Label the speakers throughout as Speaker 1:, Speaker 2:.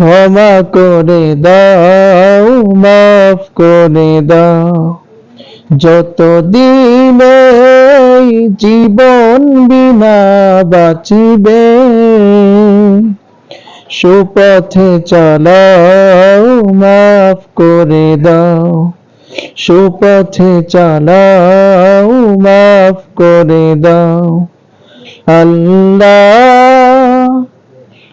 Speaker 1: ক্ষমা করে দাও, মাফ করে দাও। এই জীবন বিনা বাঁচিবে, সুপথে চালাও, মাফ করে দাও। সুপথে চালাও, মাফ করে দাও। আল্লাহ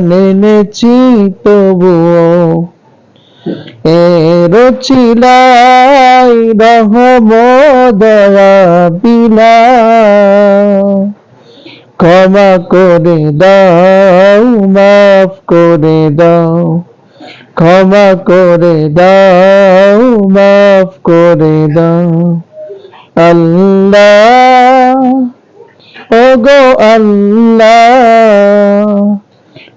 Speaker 1: এনেছি তবুও এরো চিলাই রহম দয়া বিলা ক্ষমা করে দাও, মাফ করে দাও। ক্ষমা করে দাও, মাফ করে দাও। আল্লাহ, ওগো আল্লাহ।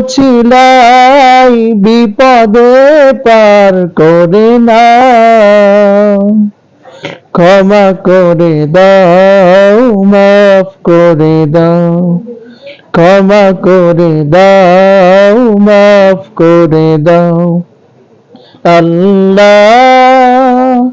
Speaker 1: ছিলাই, বিপদে পার করে না। ক্ষমা করে দাও, মাফ করে দাও। ক্ষমা করে দাও, মাফ করে দাও। আল্লাহ,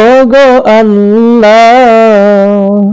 Speaker 1: ওগো আল্লাহ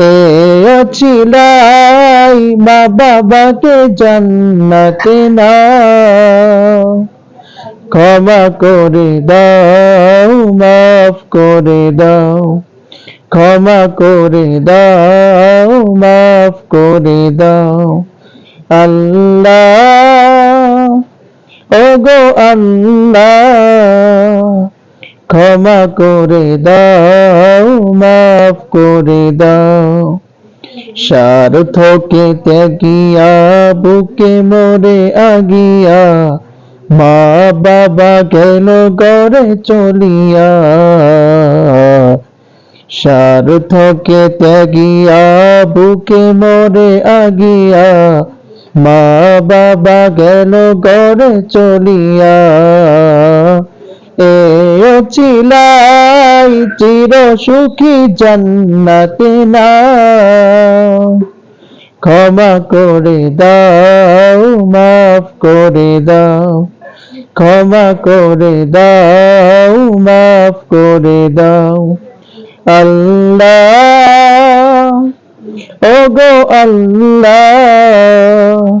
Speaker 1: এ ছিলাই মা বাবাকে জান্নাতে না। ক্ষমা করে দাও, মাফ করে দাও। ক্ষমা করে দাও, মাফ করে দাও। আল্লাহ, ওগো আল্লাহ, ক্ষমা করে দাও, মাফ করে দাও। সার্থকে ত্যাগিয়া, বুকে মরে আগিয়া, মা বাবা গেল গড়ে চলিয়া? সার্থকে ত্যাগিয়া, বুকে মরে আগিয়া, মা বাবা গেল গড়ে চলিয়া? চিলাই চির সুখী জান্নাতে না। ক্ষমা করে দাও, মাফ করে দাও। ক্ষমা করে দাও, মাফ করে দাও। আল্লাহ, ওগো আল্লাহ